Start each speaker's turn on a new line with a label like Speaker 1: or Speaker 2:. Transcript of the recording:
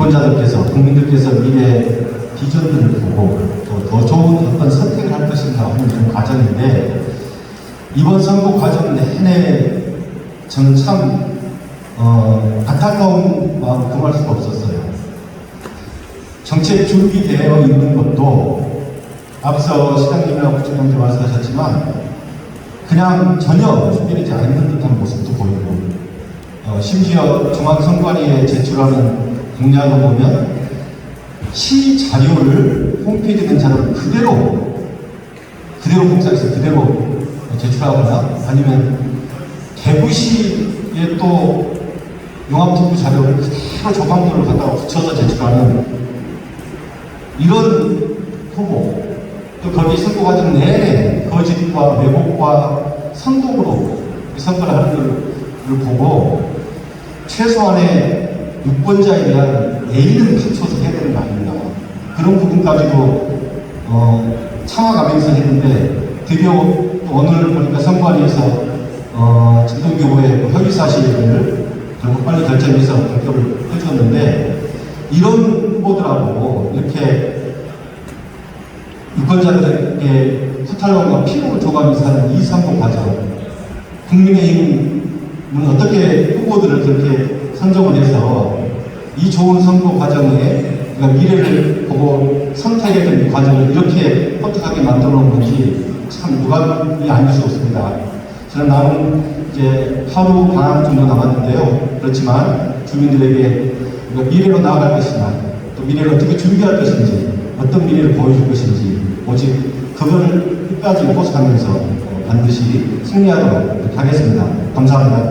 Speaker 1: 유권자들께서 국민들께서 미래 비전들을 보고 또 더 좋은 어떤 선택을 할 것인가 하는 그런 과정인데 이번 선거 과정 내내 저는 참 어, 안타까운 마음 금할 수가 없었어요. 정책 준비 되어 있는 것도 앞서 시장님이랑 부총장님 말씀하셨지만 그냥 전혀 준비되지 않는 듯한 모습도 보이고 어, 심지어 중앙선관위에 제출하는 공약을 보면 시 자료를 홈페이지에 있는 자료를 그대로 그대로 공사해서 그대로 제출하거나 아니면 대구시에 또 용암특구 자료를 그대로 조감도를 갖다가 붙여서 제출하는 이런 후보. 또 거기 선거 과정 내내 거짓과 왜곡과 선동으로 선거를 하는 걸 보고 최소한의 유권자에 대한 예의는 갖춰서 해야 되는 거 아닙니까? 그런 부분까지도 어, 참아가면서 했는데 드디어 또 오늘 보니까 선관위에서 어, 후보의 그 허위 사실을 결국 빨리 결정해서 발표를 해줬는데 이런 후보들하고 이렇게 유권자들에게 후탈론과 피로를 줘가면서 하는 이 선거 과정 국민의힘은 어떻게 후보들을 그렇게 선정을 해서 이 좋은 선거 과정에 우리가 미래를 보고 선택해야 되는 과정을 이렇게 헛헛하게 만들어 놓은 건지 참 누가이 아닐 수 없습니다. 저는 남은 이제 하루 반 정도 남았는데요. 그렇지만 주민들에게 우리가 미래로 나아갈 것이나 또 미래를 어떻게 준비할 것인지 어떤 미래를 보여줄 것인지 오직 그거를 끝까지 호소하면서 반드시 승리하도록 하겠습니다. 감사합니다.